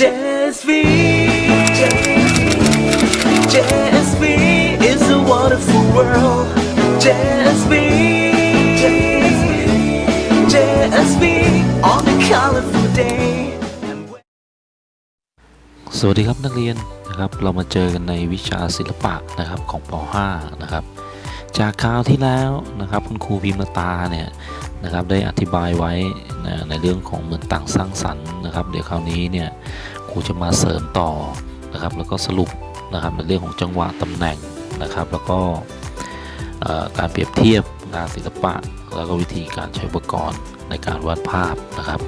JSV JSV is a wonderful world JSV JSV on a colorful day สวัสดีครับนักเรียนนะครับเรามาเจอกันในวิชาศิลปะนะครับของป .5 นะครับจากคราวที่แล้วนะครับคุณครูพิมพ์ตาเนี่ย นะครับได้อธิบายไว้นะในเรื่องของเหมือนต่างสร้างสรรค์นะครับ เดี๋ยวคราวนี้เนี่ยครูจะมาเสริมต่อนะครับ แล้วก็สรุปนะครับในเรื่องของจังหวะตำแหน่งนะครับ แล้วก็การเปรียบเทียบงานศิลปะ แล้วก็วิธีการใช้อุปกรณ์ในการวาดภาพนะครับ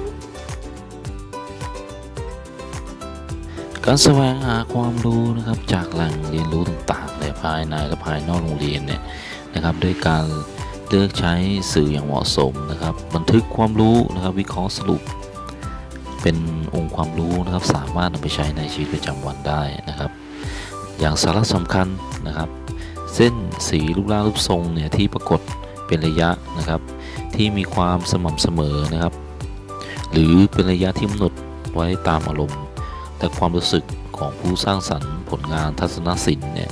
การแสวงหาความรู้นะครับจากแหล่งเรียนรู้ต่างๆในภายในและภายนอกโรงเรียนเนี่ยนะครับ ด้วยการ เลือกใช้สื่ออย่างเหมาะสมนะครับ บันทึกความรู้นะครับ วิเคราะห์สรุป เป็นองค์ความรู้นะครับ สามารถนำไปใช้ในชีวิตประจำวันได้นะครับ อย่างสาระสำคัญนะครับ เส้นสีรูปร่างรูปทรงเนี่ยที่ปรากฏเป็นระยะนะครับ ที่มีความสม่ำเสมอนะครับ หรือเป็นระยะที่กำหนดไว้ตามอารมณ์ แต่ความรู้สึกของผู้สร้างสรรค์ผลงานทัศนศิลป์เนี่ย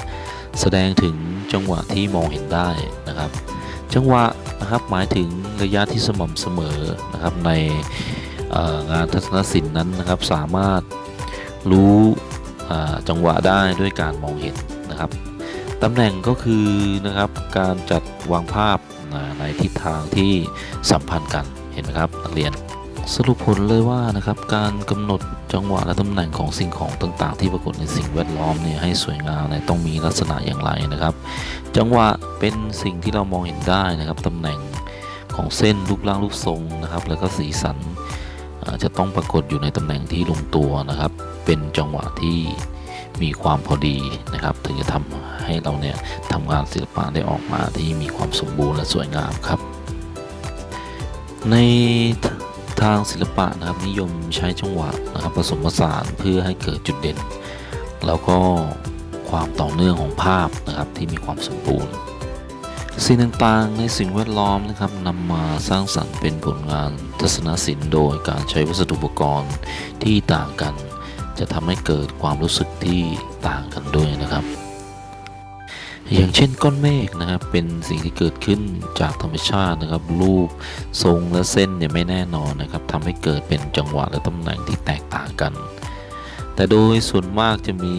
แสดงถึงจังหวะที่มองเห็นได้นะครับ จังหวะนะครับหมายถึงระยะที่สม่ำเสมอนะครับในงานทัศนศิลป์นั้นนะครับสามารถรู้จังหวะได้ด้วยการมองเห็นนะครับตำแหน่งก็คือนะครับการจัดวางภาพในทิศทางที่สัมพันธ์กันเห็นไหมครับนักเรียน สรุปผลเลยว่านะครับการกำหนดจังหวะและตำแหน่งของสิ่งของต่างๆ ที่ปรากฏในสิ่งแวดล้อมเนี่ยให้สวยงามเนี่ยต้องมีลักษณะอย่างไรนะครับ จังหวะเป็นสิ่งที่เรามองเห็นได้นะครับตำแหน่งของเส้นรูปร่างรูปทรงนะครับ แล้วก็สีสันจะต้องปรากฏอยู่ในตำแหน่งที่ลงตัวนะครับ เป็นจังหวะที่มีความพอดีนะครับ ถึงจะทำให้เราเนี่ยทำงานศิลปะได้ออกมาที่มีความสมบูรณ์และสวยงามครับ ใน ทางศิลปะนะครับนิยมใช้จังหวะนะครับผสมผสานเพื่อให้เกิดจุดเด่น แล้วก็ความต่อเนื่องของภาพนะครับที่มีความสมบูรณ์สิ่งต่างๆในสิ่งแวดล้อมนะครับนำมาสร้างสรรค์เป็นผลงานทัศนศิลป์โดยการใช้วัสดุอุปกรณ์ที่ต่างกัน จะทำให้เกิดความรู้สึกที่ต่างกันด้วยนะครับ อย่างเช่นก้อนเมฆนะครับเป็นสิ่งที่เกิดขึ้นจากธรรมชาตินะครับ รูปทรงและเส้นเนี่ยไม่แน่นอนนะครับทำให้เกิดเป็นจังหวะและตำแหน่งที่แตกต่างกัน แต่โดยส่วนมากจะมี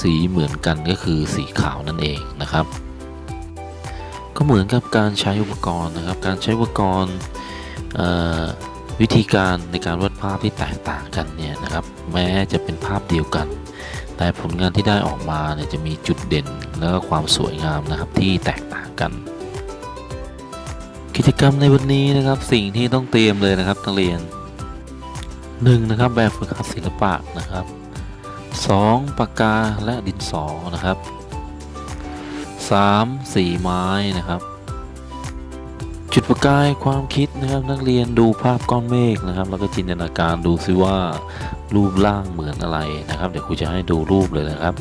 สีเหมือนกันก็คือสีขาวนั่นเองนะครับ ก็เหมือนกับการใช้อุปกรณ์นะครับ การใช้อุปกรณ์วิธีการในการวาดภาพที่แตกต่างกันเนี่ยนะครับ แม้จะเป็นภาพเดียวกัน แต่ผลงานที่ได้ออกมาเนี่ยจะมีจุดเด่นและก็ความสวยงามนะครับที่แตกต่างกัน กิจกรรมในวันนี้นะครับสิ่งที่ต้องเตรียมเลยนะครับนักเรียน 1. นะครับแบบฝึกหัดศิลปะนะครับ 2. ปากกาและดินสอนะครับ 3. สีไม้นะครับ จุดประกายความคิดนะครับนักเรียนดูภาพก้อนเมฆนะครับ แล้วก็จินตนาการดูซิว่า รูปร่างเหมือนอะไรนะครับ เดี๋ยวครูจะให้ดูรูปเลยนะครับ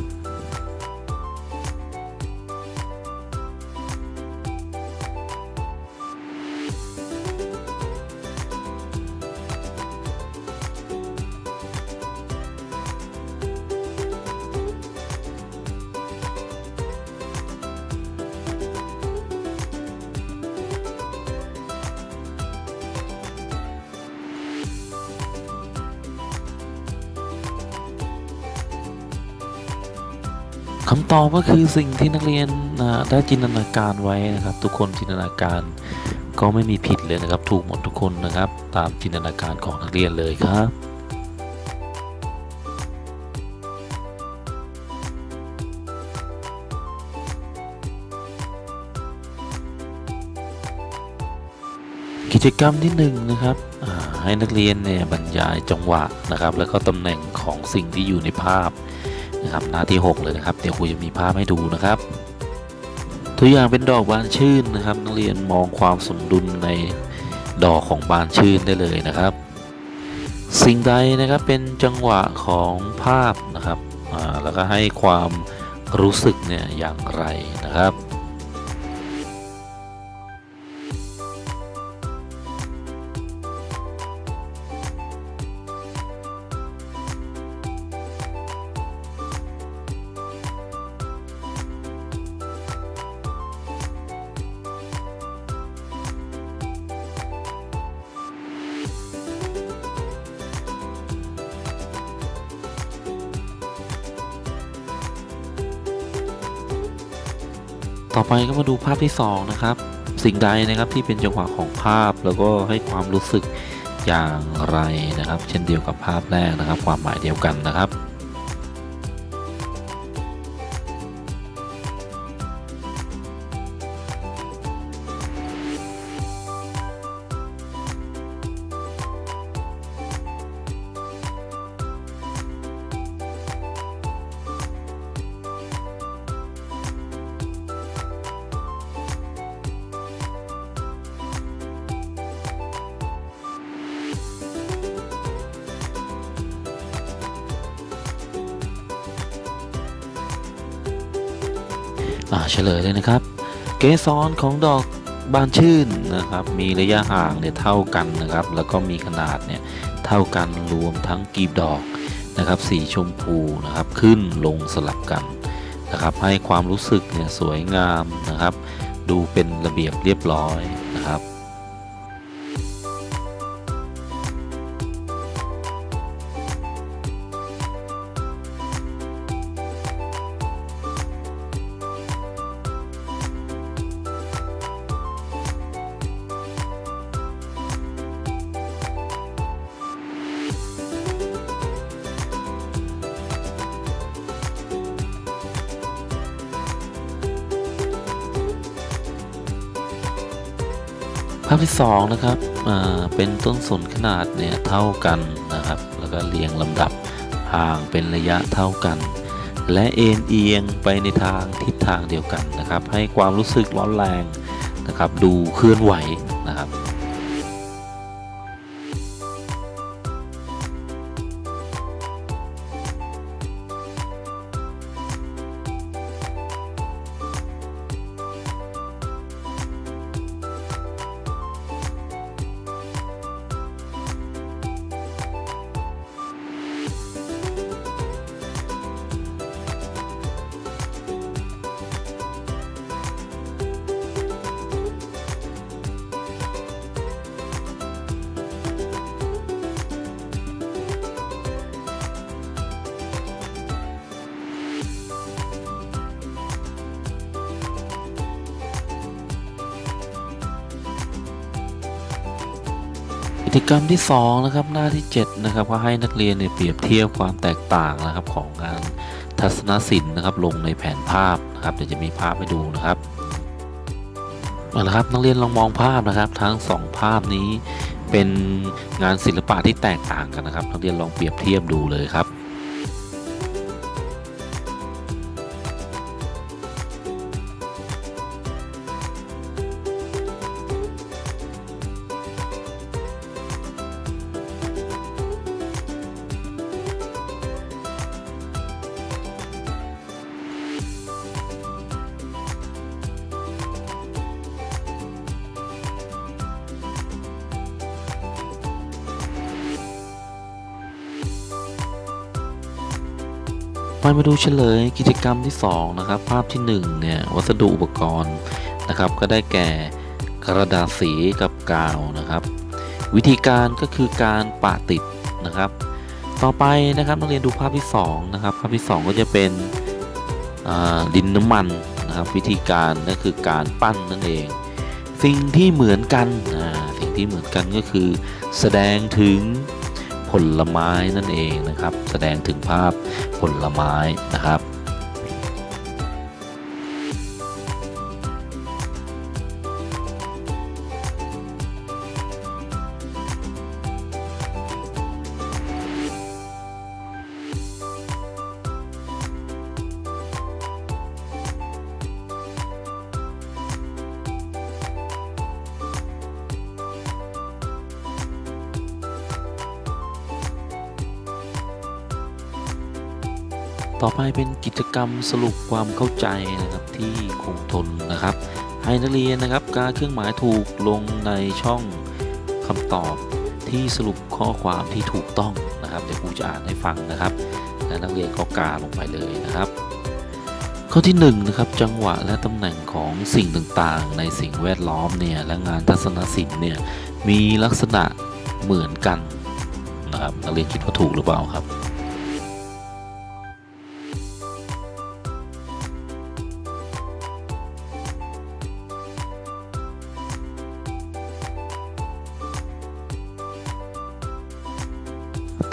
คำตอบก็คือสิ่งที่นักเรียนได้จินตนาการไว้นะครับ ทุกคนจินตนาการก็ไม่มีผิดเลยนะครับ ถูกหมดทุกคนนะครับ ตามจินตนาการของนักเรียนเลยครับกิจกรรมที่หนึ่งนะครับให้นักเรียนเนี่ยบรรยายจังหวะนะครับ แล้วก็ตำแหน่งของสิ่งที่อยู่ในภาพ นะครับหน้าที่ 6 เลยนะครับ เดี๋ยวครูจะมีภาพให้ดูนะครับ ตัวอย่างเป็นดอกบานชื่นนะครับนักเรียนมองความสมดุลในดอกของบานชื่นได้เลยนะครับ สิ่งใดนะครับเป็นจังหวะของภาพนะครับอ่าแล้วก็ให้ความรู้สึกเนี่ยอย่างไรนะครับ ต่อไปก็มาดูภาพที่สองนะครับ สิ่งใดนะครับที่เป็นจังหวะของภาพแล้วก็ให้ความรู้สึกอย่างไรนะครับ เช่นเดียวกับภาพแรกนะครับ ความหมายเดียวกันนะครับ เฉลยเลยนะครับ เกสรของดอกบานชื่นนะครับ มีระยะห่างเนี่ยเท่ากันนะครับ แล้วก็มีขนาดเนี่ยเท่ากันรวมทั้งกลีบดอกนะครับ สีชมพูนะครับขึ้นลงสลับกันนะครับ ให้ความรู้สึกเนี่ยสวยงามนะครับ ดูเป็นระเบียบเรียบร้อยาพที่สองนะครับเป็นต้นสนขนาดเนี่ยเท่ากันนะครับ แล้วก็เรียงลำดับห่างเป็นระยะเท่ากัน และเอ็นเอียงไปในทางทิศทางเดียวกันนะครับ ให้ความรู้สึกร้อนแรงนะครับ ดูเคลื่อนไหว จกรรมที่2นะครับหน้าที่7นะครับก็ให้นักเรียนเนี่ยเปรียบเทียบความแตกต่างนะครับของงานทัศนศิลป์นะครับลงในแผนภาพนะครับเดี๋ยวจะมีภาพให้ดูนะครับเอาละครับนักเรียนลองมองภาพนะครับ ทั้งสองภาพนี้เป็นงานศิลปะที่แตกต่างกันนะครับนักเรียนลองเปรียบเทียบดูเลยครับ มาดูเฉลยกิจกรรมที่ 2 นะครับ ภาพที่1เนี่ยวัสดุอุปกรณ์นะครับ ก็ได้แก่กระดาษสีกับกาวนะครับ วิธีการก็คือการปะติดนะครับ ต่อไปนะครับนักเรียนดูภาพที่2นะครับภาพที่ 2 ก็จะเป็นดินน้ำมันนะครับวิธีการก็คือการปั้นนั่นเอง สิ่งที่เหมือนกันสิ่งที่เหมือนกันก็คือ แสดงถึง ผลไม้นั่นเองนะครับ แสดงถึงภาพผลไม้นะครับ ต่อไปเป็นกิจกรรมสรุปความเข้าใจนะครับที่คงทนนะครับ ให้นักเรียนนะครับการเครื่องหมายถูกลงในช่องคำตอบที่สรุปข้อความที่ถูกต้องนะครับเดี๋ยวครูจะอ่านให้ฟังนะครับและนักเรียนก็กาลงไปเลยนะครับ ข้อที่1นงนะครับจังหวะและตำแหน่งของสิ่งต่างๆ ในสิ่งแวดล้อมเนี่ยและงานทัศนศิลป์เนี่ยมีลักษณะเหมือนกันนะครับนักเรียนคิดว่าถูกหรือเปล่าครับ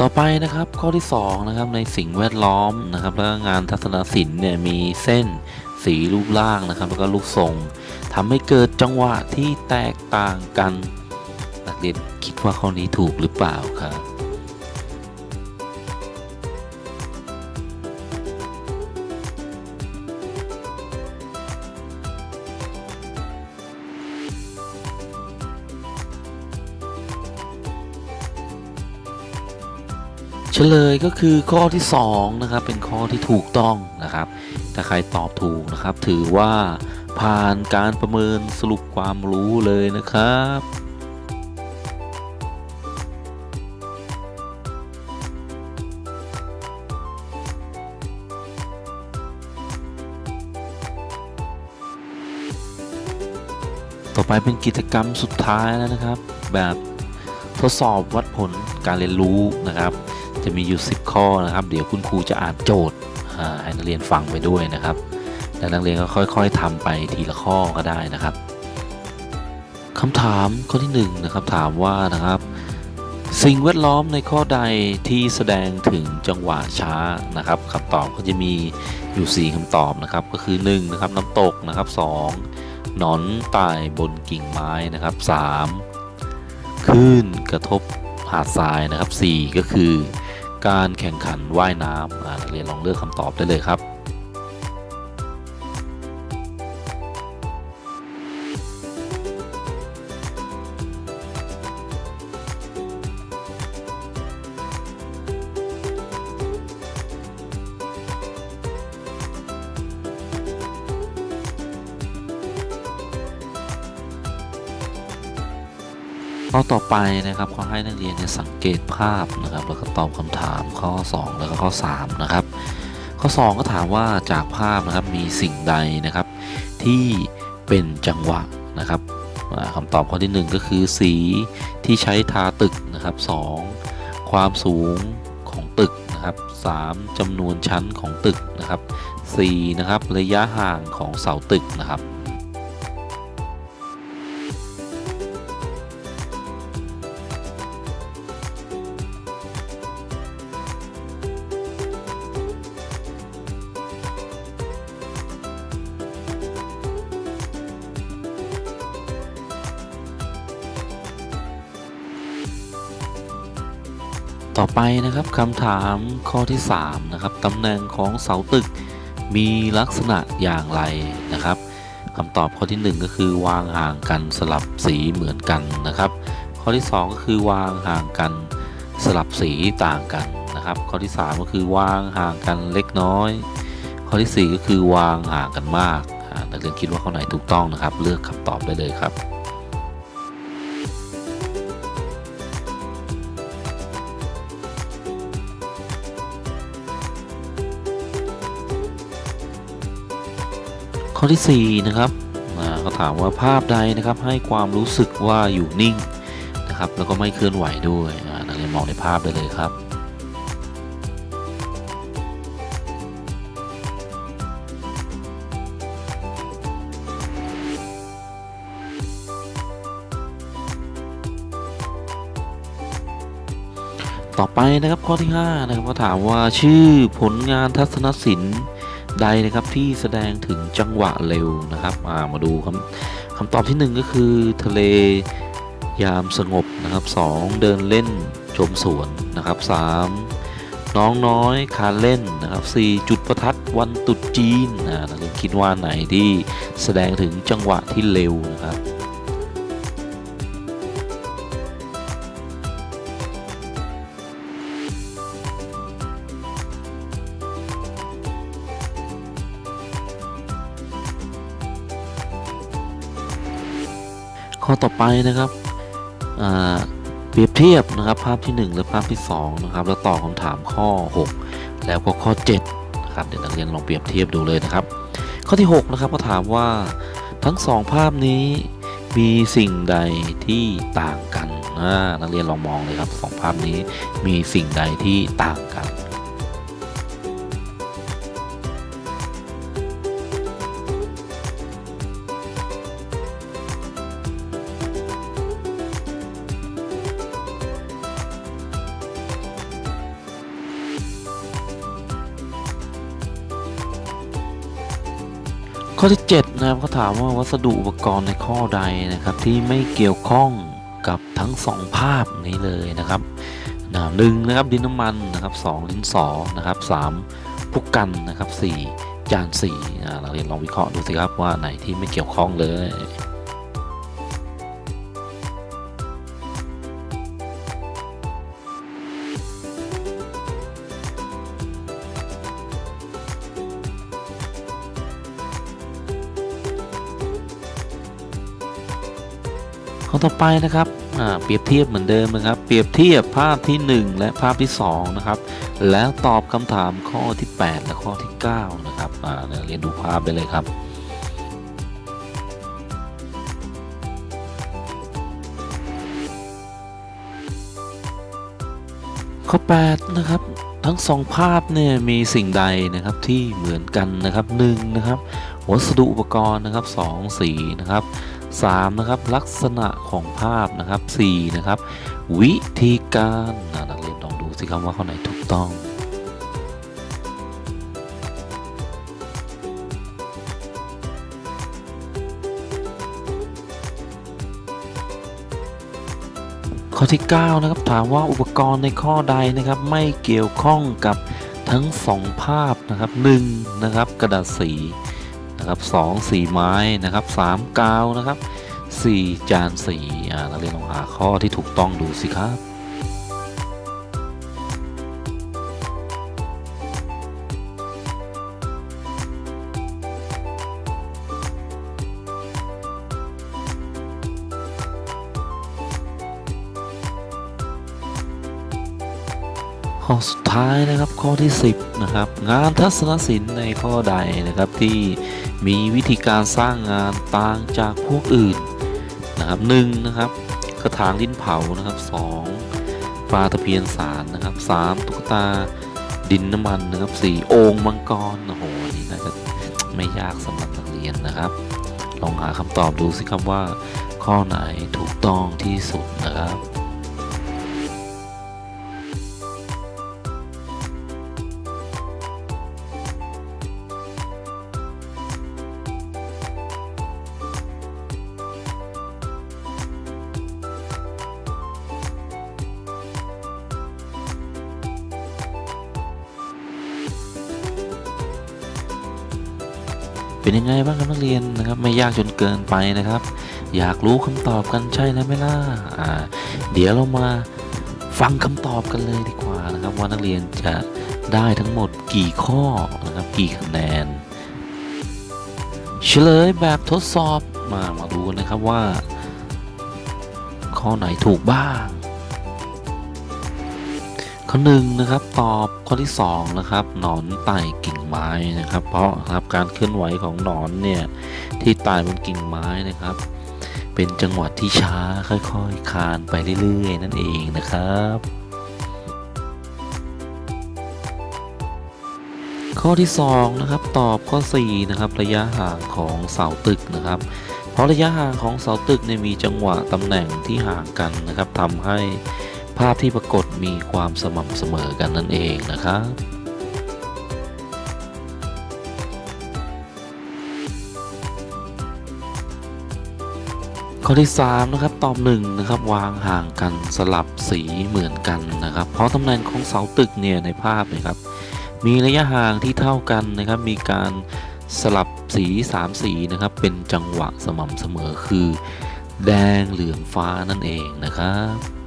ต่อไปนะครับข้อที่2นะครับในสิ่งแวดล้อมนะครับแล้วงานทัศนศิลป์เนี่ยมีเส้นสีรูปร่างนะครับ แล้วก็รูปทรงทำให้เกิดจังหวะที่แตกต่างกันนักเรียนคิดว่าข้อนี้ถูกหรือเปล่าครับ ลยก็คือข้อที่2นะครับเป็นข้อที่ถูกต้องนะครับ ถ้าใครตอบถูกนะครับ ถือว่าผ่านการประเมินสรุปความรู้เลยนะครับต่อไปเป็นกิจกรรมสุดท้ายแล้วนะครับ แบบทดสอบวัดผลการเรียนรู้นะครับ จะมีอยู่ 10 ข้อนะครับ เดี๋ยวคุณครูจะอ่านโจทย์ให้นักเรียนฟังไปด้วยนะครับแล้วนักเรียนก็ค่อย ๆทำไปทีละข้อก็ได้นะครับคำถามข้อที่1นะครับถามว่านะครับ สิ่งแวดล้อมในข้อใดที่แสดงถึงจังหวะช้านะครับคำตอบก็จะมีอยู่ 4คำตอบนะครับ ก็คือ1นะครับน้ำตกนะครับ2หนอนตายบนกิ่งไม้นะครับ 3 คลื่นกระทบหาดทรายนะครับ 4 ก็คือ การแข่งขันว่ายน้ำนักเรียนลองเลือกคำตอบได้เลยครับ ไปนะครับเขาให้นักเรียนเนี่ยสังเกตภาพนะครับแล้วก็ตอบคำถามข้อ 2 แล้วก็ข้อ 3 นะครับ ข้อ 2 ก็ถามว่าจากภาพนะครับมีสิ่งใดนะครับ ที่เป็นจังหวะนะครับอ่าคำตอบข้อที่ 1 ก็คือสีที่ใช้ทาตึกนะครับ 2 ความสูงของตึกนะครับ 3จำนวนชั้นของตึกนะครับ 4 นะครับระยะห่างของเสาตึกนะครับ ไปนะครับคำถามข้อที่ 3 นะครับตำแหน่งของเสาตึกมีลักษณะอย่างไรนะครับคำตอบข้อที่ 1 ก็คือวางห่างกันสลับสีเหมือนกันนะครับ ข้อที่ 2 ก็คือวางห่างกันสลับสีต่างกันนะครับ ข้อที่ 3 ก็คือวางห่างกันเล็กน้อย ข้อทีสี่4 ก็คือวางห่างกันมากอ่านักเรียนคิดว่าข้อไหนถูกต้องนะครับ เลือกคำตอบได้เลยครับ ข้อที่4นะครับอ่าก็ถามว่าภาพใดนะครับให้ความรู้สึกว่าอยู่นิ่งนะครับแล้วก็ไม่เคลื่อนไหวด้วยนักเรียนมองในภาพได้เลยครับต่อไปนะครับข้อที่5นะครับก็ถามว่าชื่อผลงานทัศนศิลป์ใดนะครับ ที่แสดงถึงจังหวะเร็วนะครับามาดูคำคำตอบที่ 1 ก็คือทะเลยามสงบนะครับ 2 เดินเล่นชมสวนนะครับ 3 น้องน้อยคานเล่นนะครับ4จุดประทัดวันตรุษจีนนักเรียนคิดว่าไหนที่แสดงถึงจังหวะที่เร็วนะครับ ข้อต่อไปนะครับเปรียบเทียบนะครับภาพที่ 1 และภาพที่2นะครับแล้วตอบคำถามข้อ 6 แล้วก็ข้อ7นะครับเดี๋ยวนักเรียนลองเปรียบเทียบดูเลยนะครับ ข้อที่6นะครับก็ถามว่าทั้งสองภาพนี้มีสิ่งใดที่ต่างกันอ่านักเรียนลองมองเลยครับสองภาพนี้มีสิ่งใดที่ต่างกัน ข้อที่7นะครับเขาถามว่าวัสดุอุปกรณ์ในข้อใดนะครับ ที่ไม่เกี่ยวข้องกับทั้งสองภาพนี้เลยนะครับนะหนึ่งนะครับดินน้ำมันนะครับสองดินสอนะครับสามพุกกันนะครับสี่จานสี่นะเราเรียนลองวิเคราะห์ดูสิครับว่าไหนที่ไม่เกี่ยวข้องเลย ต่อไปนะครับอ่าเปรียบเทียบเหมือนเดิมนะครับ เปรียบเทียบภาพที่ 1 และภาพที่2นะครับแล้วตอบคำถามข้อที่ 8 และข้อที่ 9 นะครับอ่าเรียนดูภาพได้เลยครับข้อ8นะครับทั้งสองภาพเนี่ยมีสิ่งใดนะครับที่เหมือนกันนะครับ1นะครับวัสดุอุปกรณ์นะครับ2สีนะครับ 3นะครับลักษณะของภาพนะครับ4นะครับวิธีการนักเรียนลองดูสิครับว่าข้อไหนถูกต้องข้อที่ 9 นะครับ ถามว่าอุปกรณ์ในข้อใดนะครับ ไม่เกี่ยวข้องกับทั้งสองภาพนะครับ1นะครับ กระดาษสี นะครับ2สีไม้นะครับ3กาวนะครับ4จานสีอ่านักเรียนลองหาข้อที่ถูกต้องดูสิครับข้อสุดท้ายนะครับข้อที่ 10นะครับงานทัศนศิลป์ในข้อใดนะครับที่ มีวิธีการสร้างงานต่างจากพวกอื่นนะครับหนึ่งนะครับ กระถางดินเผานะครับสองปลาตะเพียนสารนะครับสามตุ๊กตาดินน้ำมันนะครับสี่โอ่งมังกรโอ้โหอันนี่น่าจะไม่ยากสำหรับนักเรียนนะครับ ลองหาคำตอบดูสิครับว่า ข้อไหนถูกต้องที่สุดนะครับ เป็นยังไงบ้างครับนักเรียนนะครับ ไม่ยากจนเกินไปนะครับ อยากรู้คำตอบกันใช่แล้วไหมล่ะอ่าเดี๋ยวเรามาฟังคำตอบกันเลยดีกว่านะครับว่านักเรียนจะได้ทั้งหมดกี่ข้อนะครับกี่คะแนน เฉลยแบบทดสอบมามาดูกันนะครับว่า ข้อไหนถูกบ้าง ข้อหนึ่งนะครับตอบข้อที่สองนะครับหนอนไต่กิ่งไม้นะครับ เพราะนะครับการเคลื่อนไหวของหนอนเนี่ยที่ไต่บนกิ่งไม้นะครับ เป็นจังหวะที่ช้าค่อยๆคานไปเรื่อยๆ นั่นเองนะครับ ข้อที่สองนะครับตอบข้อ4นะครับระยะห่างของเสาตึกนะครับ เพราะระยะห่างของเสาตึกเนี่ยมีจังหวะตำแหน่งที่ห่างกันนะครับทำให้ ภาพที่ปรากฏมีความสม่ำเสมอกันนั่นเองนะครับข้อที่3นะครับตอบ1นะครับวางห่างกันสลับสีเหมือนกันนะครับ เพราะตำแหน่งของเสาตึกเนี่ยในภาพนะครับ มีระยะห่างที่เท่ากันนะครับ มีการสลับสี3สีนะครับ เป็นจังหวะสม่ำเสมอคือ แดงเหลืองฟ้านั่นเองนะครับ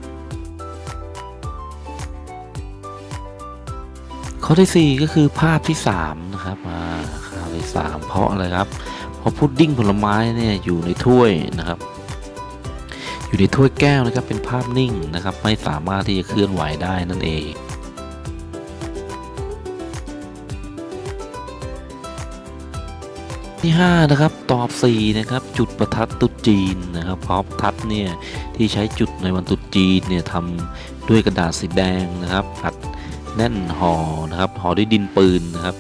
ข้อที่ 4 ก็คือภาพที่3นะครับอ่าภาพที่3เพราะอะไรครับ เพราะพุดดิ้งผลไม้เนี่ยอยู่ในถ้วยนะครับ อยู่ในถ้วยแก้วนะครับเป็นภาพนิ่งนะครับ ไม่สามารถที่จะเคลื่อนไหวได้นั่นเองที่5นะครับตอบ4นะครับจุดประทัดตุจีนนะครับเพราะประทัดเนี่ยที่ใช้จุดในวันตุจีนเนี่ยทำด้วยกระดาษสีแดงนะครับอัด แน่นห่อนะครับห่อด้วยดินปืนนะครับ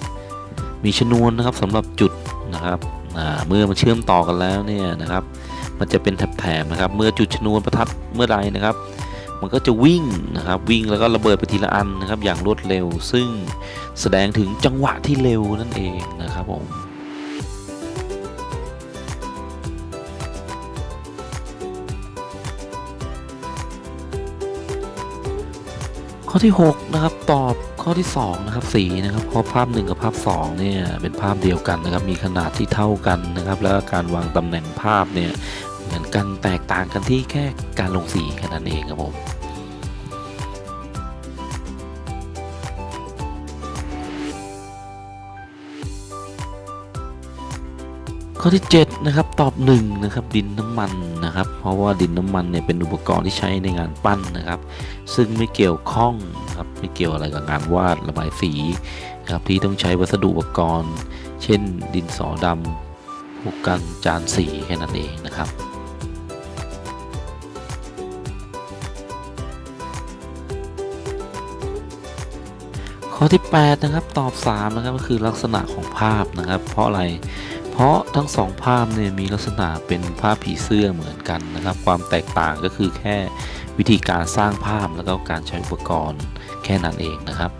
มีชนวนนะครับสำหรับจุดนะครับเมื่อมันเชื่อมต่อกันแล้วเนี่ยนะครับ มันจะเป็นแถบๆนะครับ เมื่อจุดชนวนประทัดเมื่อไรนะครับ มันก็จะวิ่งนะครับวิ่งแล้วก็ระเบิดไปทีละอันนะครับ อย่างรวดเร็ว ซึ่งแสดงถึงจังหวะที่เร็วนั่นเองนะครับผม ข้อที่ 6 นะครับ ตอบข้อที่ 2 นะครับสีนะครับเพราะภาพ 1 กับภาพ 2 เนี่ย เป็นภาพเดียวกันนะครับ มีขนาดที่เท่ากันนะครับ แล้วก็การวางตำแหน่งภาพเนี่ย เหมือนกันแตกต่างกันที่แค่การลงสีแค่นั้นเองครับผม ข้อที่7นะครับตอบ1นะครับดินน้ำมันนะครับ เพราะว่าดินน้ำมันเนี่ยเป็นอุปกรณ์ที่ใช้ในงานปั้นนะครับ ซึ่งไม่เกี่ยวข้องนะครับไม่เกี่ยวอะไรกับงานวาดระบายสีนะครับที่ต้องใช้วัสดุอุปกรณ์ เช่น ดินสอดำผูกกันจานสีแค่นั้นเองนะครับข้อที่ 8 นะครับตอบ 3 นะครับก็คือลักษณะของภาพนะครับ เพราะอะไร เพราะทั้งสองภาพเนี่ยมีลักษณะเป็นภาพผีเสื้อเหมือนกันนะครับ ความแตกต่างก็คือแค่วิธีการสร้างภาพแล้วก็การใช้อุปกรณ์แค่นั้นเองนะครับ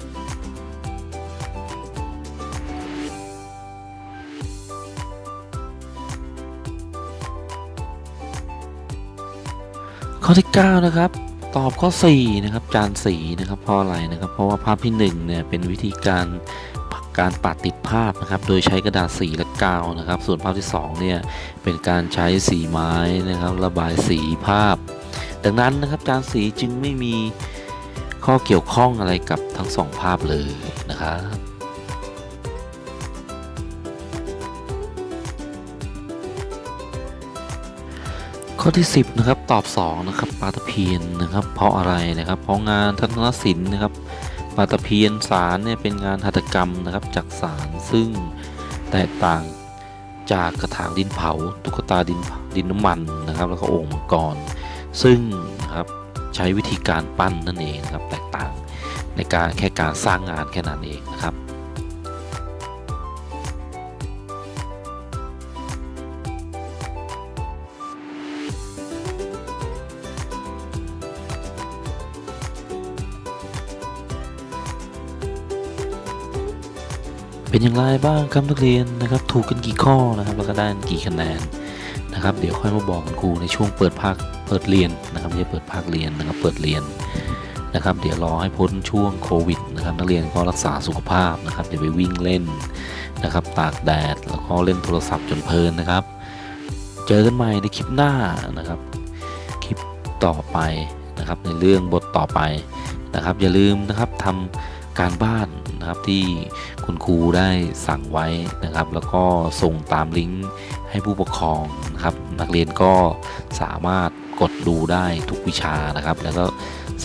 ข้อที่9นะครับตอบข้อ4นะครับจานสีนะครับเพราะอะไรนะครับ เพราะว่าภาพที่1เนี่ยเป็นวิธีการ การปัดติดภาพนะครับ โดยใช้กระดาษสีและกาวนะครับ ส่วนภาพที่2เนี่ยเป็นการใช้สีไม้นะครับ ระบายสีภาพ ดังนั้นนะครับจานสีจึงไม่มีข้อเกี่ยวข้องอะไรกับทั้งสองภาพเลยนะครับข้อที่ 10นะครับตอบ2นะครับปลาตะเพียนนะครับ เพราะอะไรนะครับ เพราะงานทัศนศิลป์นะครับ ปลาตะเพียนสารเนี่ยเป็นงานหัตถกรรมนะครับจากสารซึ่งแตกต่างจากกระถางดินเผาตุ๊กตาดินดินน้ำมันนะครับ แล้วก็โอ่งมังกร ซึ่งนะครับใช้วิธีการปั้นนั่นเองนะครับแตกต่างในการแค่การสร้างงานแค่นั้นเองนะครับ เป็นอย่างไรบ้างครับนักเรียนนะครับ ถูกกันกี่ข้อนะครับแล้วก็ได้กี่คะแนนนะครับ เดี๋ยวค่อยมาบอกคุณครูในช่วงเปิดภาคเปิดเรียนนะครับไม่ใช่เปิดภาคเรียนนะครับเปิดเรียนนะครับ เดี๋ยวรอให้พ้นช่วงโควิดนะครับ นักเรียนก็รักษาสุขภาพนะครับอย่าไปวิ่งเล่นนะครับ ตากแดดแล้วก็เล่นโทรศัพท์จนเพลินนะครับ เจอกันใหม่ในคลิปหน้านะครับ คลิปต่อไปนะครับในเรื่องบทต่อไปนะครับ อย่าลืมนะครับทำการบ้าน นะครับที่คุณครูได้สั่งไว้นะครับ แล้วก็ส่งตามลิงก์ให้ผู้ปกครองนะครับ นักเรียนก็สามารถกดดูได้ทุกวิชานะครับ แล้วก็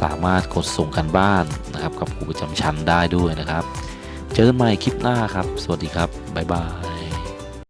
สามารถกดส่งกันบ้านนะครับ กับครูประจำชั้นได้ด้วยนะครับ เจอกันใหม่คลิปหน้าครับ สวัสดีครับบ๊ายบาย